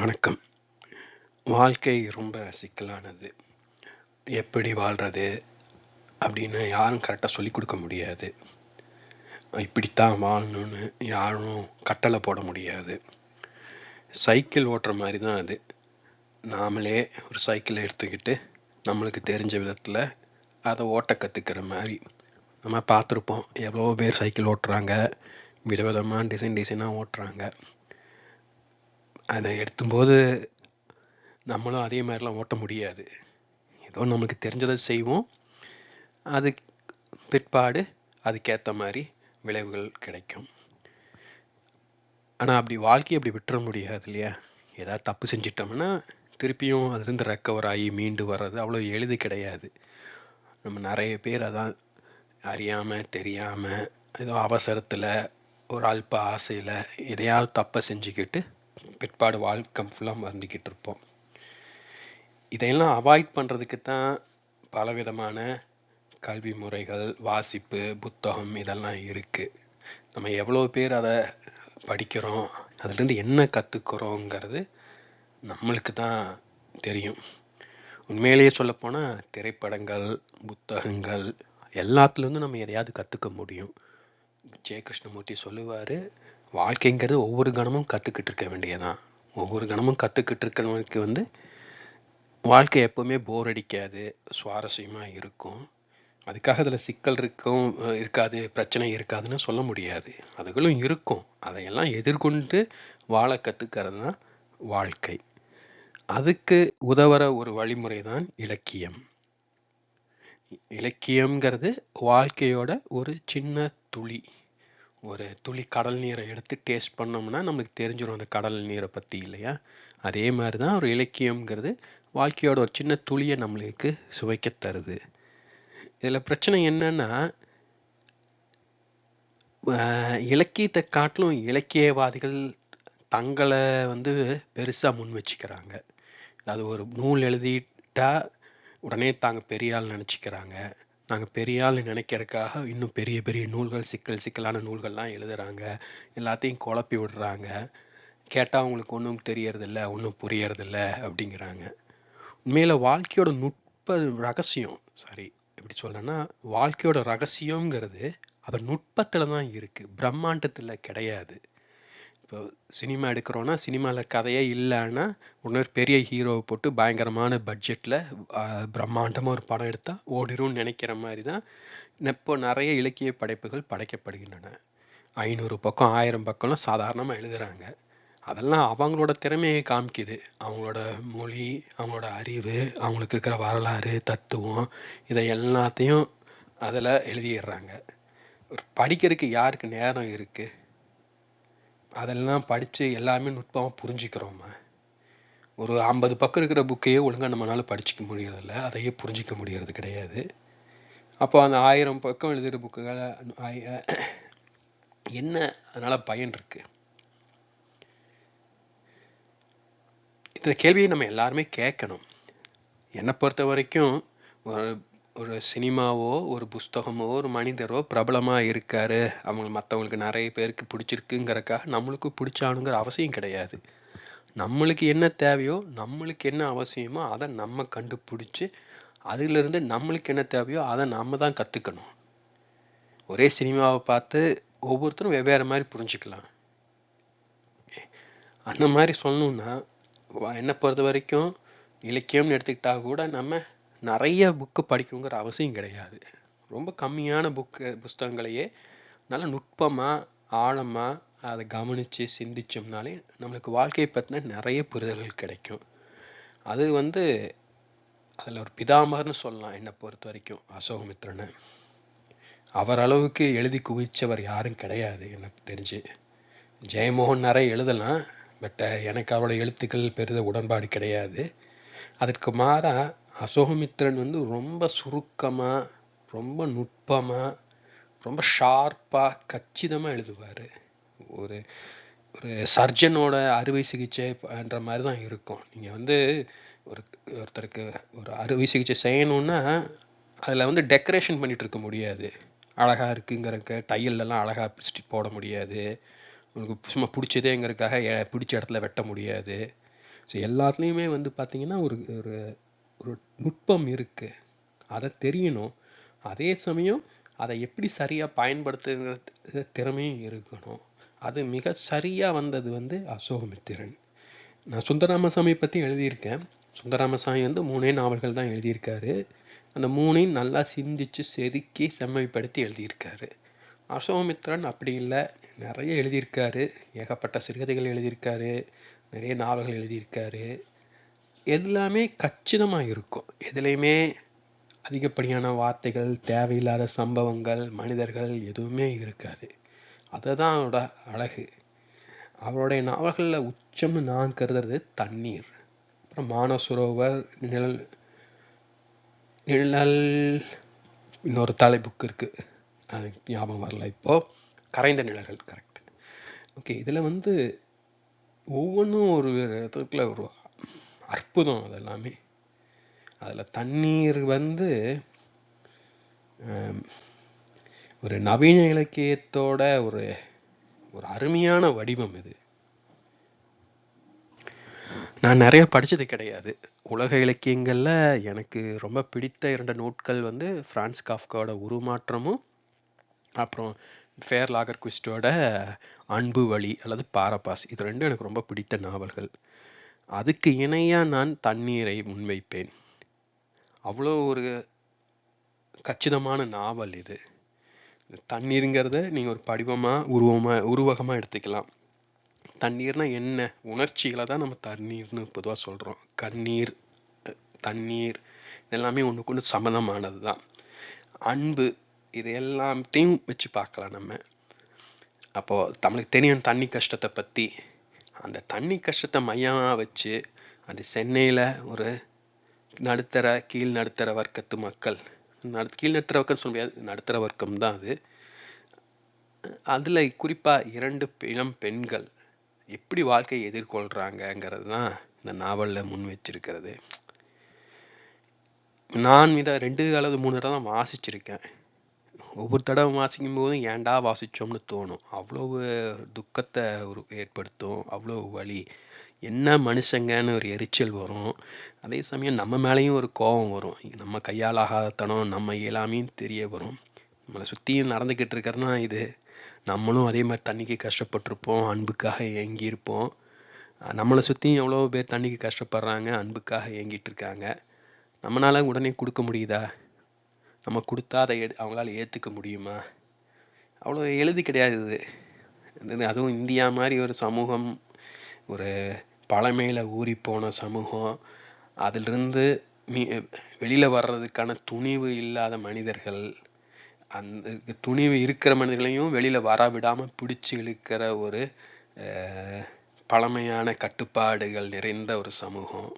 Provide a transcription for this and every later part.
வணக்கம். வாழ்க்கை ரொம்ப சிக்கலானது. எப்படி வாழ்றது அப்படின்னு யாரும் கரெக்டாக சொல்லி கொடுக்க முடியாது. இப்படித்தான் வாழணும்னு யாரும் கட்டளை போட முடியாது. சைக்கிள் ஓட்டுற மாதிரி தான் அது. நாமளே ஒரு சைக்கிளை எடுத்துக்கிட்டு நம்மளுக்கு தெரிஞ்ச விதத்தில் அதை ஓட்ட கற்றுக்கிற மாதிரி. நம்ம பார்த்துருப்போம். எவ்வளோ பேர் சைக்கிள் ஓட்டுறாங்க. விதவிதமாக டிசைன் டிசைனாக ஓட்டுறாங்க. அதை எடுத்தும்போது நம்மளும் அதே மாதிரிலாம் ஓட்ட முடியாது. ஏதோ நம்மளுக்கு தெரிஞ்சதை செய்வோம். அது பிற்பாடு அதுக்கேற்ற மாதிரி விளைவுகள் கிடைக்கும். ஆனால் அப்படி வாழ்க்கையை அப்படி விட்டுற முடியாது இல்லையா? ஏதாவது தப்பு செஞ்சிட்டோம்னா திருப்பியும் அதுலேருந்து ரெக்கவர் ஆகி மீண்டு வர்றது அவ்வளோ எளிது கிடையாது. நம்ம நிறைய பேர் அதான் அறியாமல் தெரியாமல் ஏதோ அவசரத்தில் ஒரு அல்ப ஆசையில் எதையாவது தப்பை செஞ்சுக்கிட்டு பிற்பாடு வாழ்க்கை ஃபுல்லாக மறந்துக்கிட்டு இருப்போம். இதையெல்லாம் அவாய்ட் பண்ணுறதுக்கு தான் பலவிதமான கல்வி முறைகள் வாசிப்பு புத்தகம் இதெல்லாம் இருக்குது நம்ம எவ்வளோ பேர் அதை படிக்கிறோம் அதுலேருந்து என்ன கற்றுக்குறோங்கிறது நம்மளுக்கு தான் தெரியும். உண்மையிலேயே சொல்லப்போனால் திரைப்படங்கள் புத்தகங்கள் எல்லாத்துலேருந்து நம்ம எதையாவது கற்றுக்க முடியும். ஜெய கிருஷ்ணமூர்த்தி சொல்லுவார் வாழ்க்கைங்கிறது ஒவ்வொரு கணமும் கற்றுக்கிட்டு இருக்க வேண்டியதான் ஒவ்வொரு கணமும் கற்றுக்கிட்டு இருக்கிறவனுக்கு வந்து வாழ்க்கை எப்போவுமே போர் அடிக்காது சுவாரஸ்யமாக இருக்கும். அதுக்காக அதில் சிக்கல் இருக்கும் இருக்காது பிரச்சனை இருக்காதுன்னு சொல்ல முடியாது. அதுகளும் இருக்கும். அதையெல்லாம் எதிர்கொண்டு வாழ கற்றுக்கிறது தான் வாழ்க்கை. அதுக்கு உதவுற ஒரு வழிமுறை தான் இலக்கியம். இலக்கியம்ங்கிறது வாழ்க்கையோட ஒரு சின்ன துளி. ஒரு துளி கடல் நீரை எடுத்து டேஸ்ட் பண்ணோம்னா நம்மளுக்கு தெரிஞ்சிடும் அந்த கடல் நீரை பற்றி இல்லையா? அதே மாதிரி தான் ஒரு இலக்கியம்ங்கிறது வாழ்க்கையோட ஒரு சின்ன துளியை நம்மளுக்கு சுவைக்க தருது. இதில் பிரச்சனை என்னன்னா இலக்கியத்தை காட்டிலும் இலக்கியவாதிகள் தங்களை வந்து பெருசாக முன் வச்சுக்கிறாங்க. அது ஒரு நூல் எழுதிட்டா உடனே தாங்க பெரிய ஆள் நினச்சிக்கிறாங்க. நாங்கள் பெரிய ஆள் நினைக்கிறதுக்காக இன்னும் பெரிய பெரிய நூல்கள் சிக்கல் சிக்கலான நூல்கள்லாம் எழுதுறாங்க. எல்லாத்தையும் குழப்பி விடுறாங்க. கேட்டால் அவங்களுக்கு ஒன்றும் தெரியறதில்ல ஒன்றும் புரியறதில்ல அப்படிங்கிறாங்க. உண்மையில் வாழ்க்கையோட நுட்ப ரகசியம் சாரி எப்படி சொல்கிறேன்னா வாழ்க்கையோட ரகசியங்கிறது அவர் நுட்பத்தில் தான் இருக்குது பிரம்மாண்டத்தில் கிடையாது. இப்போ சினிமா எடுக்கிறோன்னா சினிமாவில் கதையே இல்லைன்னா இன்னொரு பெரிய ஹீரோவை போட்டு பயங்கரமான பட்ஜெட்டில் பிரம்மாண்டமாக ஒரு படம் எடுத்தால் ஓடிரும்னு நினைக்கிற மாதிரி தான் இப்போ நிறைய இலக்கிய படைப்புகள் படைக்கப்படுகின்றன. ஐநூறு பக்கம் ஆயிரம் பக்கம்லாம் சாதாரணமாக எழுதுகிறாங்க அதெல்லாம் அவங்களோட திறமையை காமிக்குது. அவங்களோட மொழி அவங்களோட அறிவு அவங்களுக்கு இருக்கிற வரலாறு தத்துவம் இதை எல்லாத்தையும் அதில் எழுதிடுறாங்க. ஒரு படிக்கிறதுக்கு யாருக்கு நேரம் இருக்குது அதெல்லாம் படித்து எல்லாமே நுட்பமாக புரிஞ்சுக்கிறோமா? ஒரு ஐம்பது பக்கம் இருக்கிற புக்கையே ஒழுங்காக நம்மளால படிச்சுக்க முடியறதில்ல. அதையே புரிஞ்சிக்க முடியறது கிடையாது. அப்போ அந்த ஆயிரம் பக்கம் எழுதுகிற புக்குகளை என்ன அதனால் பயன் இருக்கு? இந்த கேள்வியை நம்ம எல்லாருமே கேட்கணும். என்னை பொறுத்த வரைக்கும் ஒரு ஒரு சினிமாவோ ஒரு புஸ்தகமோ ஒரு மனிதரோ பிரபலமாக இருக்காரு. அவங்க மற்றவங்களுக்கு நிறைய பேருக்கு பிடிச்சிருக்குங்கிறக்காக நம்மளுக்கு பிடிச்சானுங்கிற அவசியம் கிடையாது. நம்மளுக்கு என்ன தேவையோ நம்மளுக்கு என்ன அவசியமோ அதை நம்ம கண்டுபிடிச்சி அதிலிருந்து நம்மளுக்கு என்ன தேவையோ அதை நம்ம தான் கற்றுக்கணும் ஒரே சினிமாவை பார்த்து ஒவ்வொருத்தரும் வெவ்வேறு மாதிரி புரிஞ்சுக்கலாம். அந்த மாதிரி சொல்லணும்னா என்னை பொறுத்த வரைக்கும் இலக்கியம்னு எடுத்துக்கிட்டா கூட நம்ம நிறைய புக்கு படிக்கணுங்கிற அவசியம் கிடையாது. ரொம்ப கம்மியான புக்கு புஸ்தகங்களையே நல்ல நுட்பமாக ஆழமாக அதை கவனித்து சிந்திச்சோம்னாலே நம்மளுக்கு வாழ்க்கையை பற்றின நிறைய புரிதல்கள் கிடைக்கும். அது வந்து அதில் ஒரு பிதாமர்னு சொல்லலாம் என்னை பொறுத்த வரைக்கும் அசோகமித்ரனை. அவர் அளவுக்கு எழுதி குவிச்சவர் யாரும் கிடையாது எனக்கு தெரிஞ்சு. ஜெயமோகன் நிறைய எழுதலாம் பட் எனக்கு அவரோட எழுத்துக்கள் பெரித உடன்பாடு கிடையாது. அதற்கு மாறாக அசோகமித்ரன் வந்து ரொம்ப சுருக்கமாக ரொம்ப நுட்பமாக ரொம்ப ஷார்ப்பாக கச்சிதமாக எழுதுவார். ஒரு ஒரு சர்ஜனோட அறுவை சிகிச்சைன்ற மாதிரி தான் இருக்கும். நீங்கள் வந்து ஒரு ஒருத்தருக்கு ஒரு அறுவை சிகிச்சை செய்யணுன்னா அதில் வந்து டெக்கரேஷன் பண்ணிகிட்டு இருக்க முடியாது. அழகாக இருக்குங்கிறக்க தையல்லாம் அழகாக போட முடியாது. உங்களுக்கு சும்மா பிடிச்சதேங்கிறதுக்காக பிடிச்ச இடத்துல வெட்ட முடியாது. ஸோ எல்லாத்துலேயுமே வந்து பார்த்தீங்கன்னா ஒரு ஒரு ஒரு நுட்பம் இருக்குது அதை தெரியணும். அதே சமயம் அதை எப்படி சரியாக பயன்படுத்துங்கிற திறமையும் இருக்கணும். அது மிக சரியாக வந்தது வந்து அசோகமித்திரன். நான் சுந்தராமசாமி பற்றி எழுதியிருக்கேன். சுந்தராமசாமி வந்து மூணே நாவல்கள் தான் எழுதியிருக்காரு. அந்த மூணையும் நல்லா சிந்திச்சு செதுக்கி செம்மைப்படுத்தி எழுதியிருக்காரு. அசோகமித்ரன் அப்படி இல்லை. நிறைய எழுதியிருக்காரு. ஏகப்பட்ட சிறுகதைகள் எழுதியிருக்காரு. நிறைய நாவல்கள் எழுதியிருக்காரு. எல்லாமே கச்சிதமாக இருக்கும் எதுலேயுமே அதிகப்படியான வார்த்தைகள் தேவையில்லாத சம்பவங்கள் மனிதர்கள் எதுவுமே இருக்காது. அதுதான் அவரோட அழகு. அவருடைய நாவல்களில் உச்சம்னு நான் கருதுறது தண்ணீர். அப்புறம் மானசரோவர் நிழல் நிழல் இன்னொரு தலை புக் இருக்குது அது ஞாபகம் வரல இப்போ. கரைந்த நிழல்கள் கரெக்ட் ஓகே இதில் வந்து ஒவ்வொன்றும் ஒரு விதத்துல ஒரு அற்புதம் அதெல்லாமே. அதில் தண்ணீர் வந்து ஒரு நவீன இலக்கியத்தோட ஒரு ஒரு அருமையான வடிவம் இது. நான் நிறைய படிச்சது கிடையாது. உலக இலக்கியங்களில் எனக்கு ரொம்ப பிடித்த இரண்டு நூட்கள் வந்து பிரான்ஸ் காஃப்காவோட உருமாற்றமும் அப்புறம் ஃபேர் லாகர் குவிஸ்டோட அன்பு வழி அல்லது பாரபாஸ். இது ரெண்டும் எனக்கு ரொம்ப பிடித்த நாவல்கள். அதுக்கு இணையாக நான் தண்ணீரை முன்வைப்பேன். அவ்வளோ ஒரு கச்சிதமான நாவல் இது. தண்ணீருங்கிறத நீங்கள் ஒரு படிவமாக உருவமாக உருவகமாக எடுத்துக்கலாம். தண்ணீர்னா என்ன? உணர்ச்சிகளை தான் நம்ம தண்ணீர்னு பொதுவாக சொல்கிறோம் கண்ணீர் தண்ணீர் எல்லாமே ஒன்றுக்கு ஒன்று சம்மந்தமானது தான். அன்பு இது எல்லாத்தையும் வச்சு பார்க்கலாம் நம்ம. அப்போது நம்மளுக்கு தெரியும் தண்ணி கஷ்டத்தை பற்றி அந்த தண்ணி கஷ்டத்தை மையமாக வச்சு அது சென்னையில் ஒரு நடுத்தர கீழ் நடுத்தர வர்க்கத்து மக்கள். நடு கீழ் நடுத்தர வர்க்கம் சொல்ல முடியாது நடுத்தர வர்க்கம் தான் அது. அதில் குறிப்பாக இரண்டு இளம் பெண்கள் எப்படி வாழ்க்கையை எதிர்கொள்கிறாங்கங்கிறது தான் இந்த நாவலில் முன் வச்சிருக்கிறது. நான் இதை ரெண்டு அல்லது மூணு தடவை தான் வாசிச்சிருக்கேன். ஒவ்வொரு தடவை வாசிக்கும் போதும் ஏன்டா வாசிச்சோம்னு தோணும். அவ்வளவு துக்கத்தை ஒரு ஏற்படுத்தும். அவ்வளோ வலி. என்ன மனுஷங்கன்னு ஒரு எரிச்சல் வரும். அதே சமயம் நம்ம மேலேயும் ஒரு கோபம் வரும். நம்ம கையால் ஆகாதத்தனம் நம்ம இயலாமையும் தெரிய வரும். நம்மளை சுற்றியும் நடந்துக்கிட்டு இருக்கிறதுனா இது. நம்மளும் அதே மாதிரி தண்ணிக்கு கஷ்டப்பட்டிருப்போம். அன்புக்காக ஏங்கியிருப்போம். நம்மளை சுற்றியும் எவ்வளோ பேர் தண்ணிக்கு கஷ்டப்படுறாங்க அன்புக்காக ஏங்கிட்டு இருக்காங்க. நம்மளால உடனே கொடுக்க முடியுதா? நம்ம கொடுத்தா அதை எடு அவங்களால ஏற்றுக்க முடியுமா? அவ்வளோ எழுதி கிடையாது இது. அதுவும் இந்தியா மாதிரி ஒரு சமூகம் ஒரு பழமையில் ஊறி போன சமூகம் அதிலிருந்து மீ வெளியில் வர்றதுக்கான துணிவு இல்லாத மனிதர்கள் அந்த துணிவு இருக்கிற மனிதர்களையும் வெளியில் வர விடாமல் பிடிச்சி இழுக்கிற ஒரு பழமையான கட்டுப்பாடுகள் நிறைந்த ஒரு சமூகம்.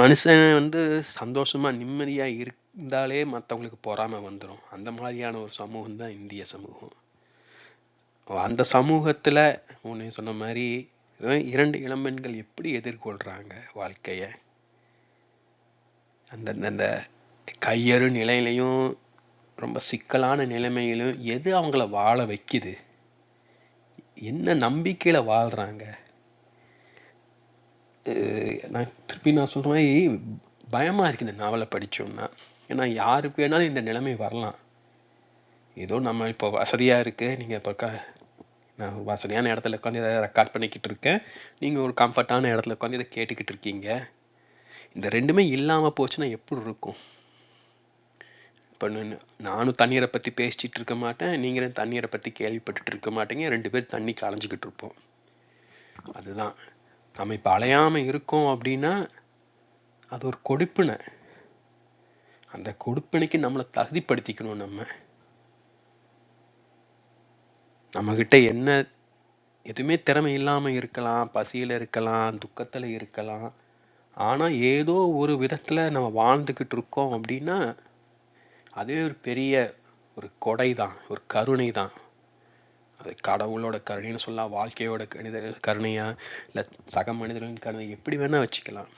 மனுஷன் வந்து சந்தோஷமாக நிம்மதியாக இருந்தாலே மற்றவங்களுக்கு பொறாமல் வந்துடும் அந்த மாதிரியான ஒரு சமூகம் தான் இந்திய சமூகம். அந்த சமூகத்தில் உன்னை சொன்ன மாதிரி இரண்டு இளம்பெண்கள் எப்படி எதிர்கொள்கிறாங்க வாழ்க்கையை? அந்த அந்த கையறு நிலையிலையும் ரொம்ப சிக்கலான நிலைமையிலும் எது அவங்கள வாழ வைக்குது? என்ன நம்பிக்கையில் வாழ்கிறாங்க நான் திருப்பி நான் சொல்கிற மாதிரி பயமாக இருக்குது இந்த நாவலை படித்தோம்னா ஏன்னா யாருக்கு வேணாலும் இந்த நிலைமை வரலாம். ஏதோ நம்ம இப்போ வசதியாக இருக்கு. நீங்கள் இப்போ க நான் ஒரு வசதியான இடத்துல உட்காந்து இதை ரெக்கார்ட் பண்ணிக்கிட்டு இருக்கேன். நீங்கள் ஒரு கம்ஃபர்ட்டான இடத்துல உட்காந்து இதை கேட்டுக்கிட்டு இருக்கீங்க. இந்த ரெண்டுமே இல்லாமல் போச்சுன்னா எப்படி இருக்கும்? இப்போ நானும் தண்ணீரை பற்றி பேசிகிட்டு இருக்க மாட்டேன். நீங்களும் தண்ணீரை பற்றி கேள்விப்பட்டுட்டு இருக்க மாட்டீங்க. ரெண்டு பேரும் தண்ணி களைஞ்சிக்கிட்டு இருப்போம். அதுதான். நம்ம இப்போ அலையாமல் இருக்கோம் அப்படின்னா அது ஒரு கொடுப்பினை. அந்த கொடுப்பினைக்கு நம்மளை தகுதிப்படுத்திக்கணும் நம்ம. நம்ம கிட்ட என்ன எதுவுமே திறமை இல்லாம இருக்கலாம் பசியில இருக்கலாம் துக்கத்துல இருக்கலாம். ஆனா ஏதோ ஒரு விதத்துல நம்ம வாழ்ந்துக்கிட்டு இருக்கோம் அப்படின்னா அதே ஒரு பெரிய ஒரு கொடை தான் ஒரு கருணை தான் அது கடவுளோட கருணைன்னு சொல்லலாம் வாழ்க்கையோட கணித கருணையா இல்ல சக மனிதர்களின் கருணை எப்படி வேணா வச்சுக்கலாம்.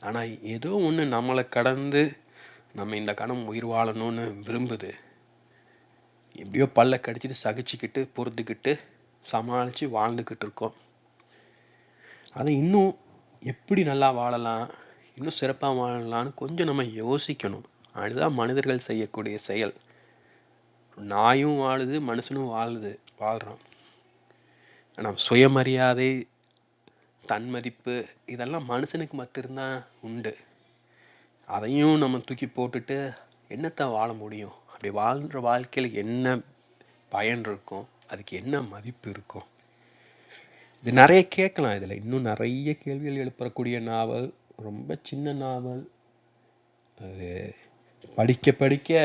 ஆனா ஏதோ ஒண்ணு நம்மளை கடந்து நம்ம இந்த கணம் உயிர் வாழணும்னு விரும்புது. எப்படியோ பல்ல கடிச்சிட்டு சகிச்சுக்கிட்டு பொறுத்துக்கிட்டு சமாளிச்சு வாழ்ந்துகிட்டு இருக்கோம். அதை இன்னும் எப்படி நல்லா வாழலாம் இன்னும் சிறப்பாக வாழலாம்னு கொஞ்சம் நம்ம யோசிக்கணும். அதுதான் மனிதர்கள் செய்யக்கூடிய செயல். நாயும் வாழுது மனுஷனும் வாழுது வாழ்கிறான் ஆனால் சுயமரியாதை தன்மதிப்பு இதெல்லாம் மனுஷனுக்கு மட்டும்தான் உண்டு. அதையும் நம்ம தூக்கி போட்டுட்டு என்னத்தை வாழ முடியும்? அப்படி வாழ்ற வாழ்க்கையில என்ன பயன் இருக்கும்? அதுக்கு என்ன மதிப்பு இருக்கும்? இது நிறைய கேட்கலாம் இதுல. இன்னும் நிறைய கேள்விகள் எழுப்பக்கூடிய நாவல் ரொம்ப சின்ன நாவல். அது படிக்க படிக்க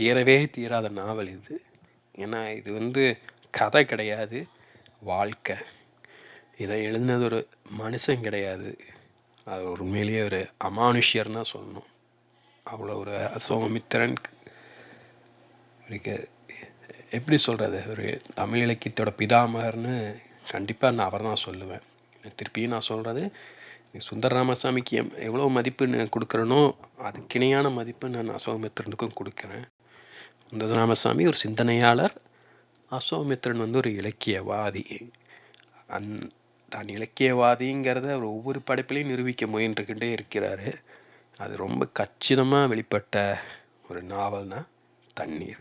தீரவே தீராத நாவல் இது. ஏன்னா இது வந்து கதை கிடையாது வாழ்க்கை. இதை எழுதினது ஒரு மனுஷன் கிடையாது. அது உண்மையிலேயே ஒரு அமானுஷ்யர் தான் சொல்லணும். அவ்வளோ ஒரு அசோகமித்திரன் எப்படி சொல்றது? ஒரு தமிழ் இலக்கியத்தோட பிதாமகர்னு கண்டிப்பா நான் அவர் தான் சொல்லுவேன். திருப்பியும் நான் சொல்றது சுந்தர ராமசாமிக்கு எம் மதிப்பு கொடுக்குறனோ அதுக்கிணையான மதிப்பு நான் அசோகமித்திரனுக்கும் கொடுக்குறேன். சுந்தர ராமசாமி ஒரு சிந்தனையாளர். அசோகமித்திரன் வந்து ஒரு இலக்கியவாதி. அந் தான் இலக்கியவாதிங்கிறத அவர் ஒவ்வொரு படைப்பிலையும் நிரூபிக்க முயன்றுக்கிட்டே இருக்கிறாரு. அது ரொம்ப கச்சிதமாக வெளிப்பட்ட ஒரு நாவல் தான் தண்ணீர்.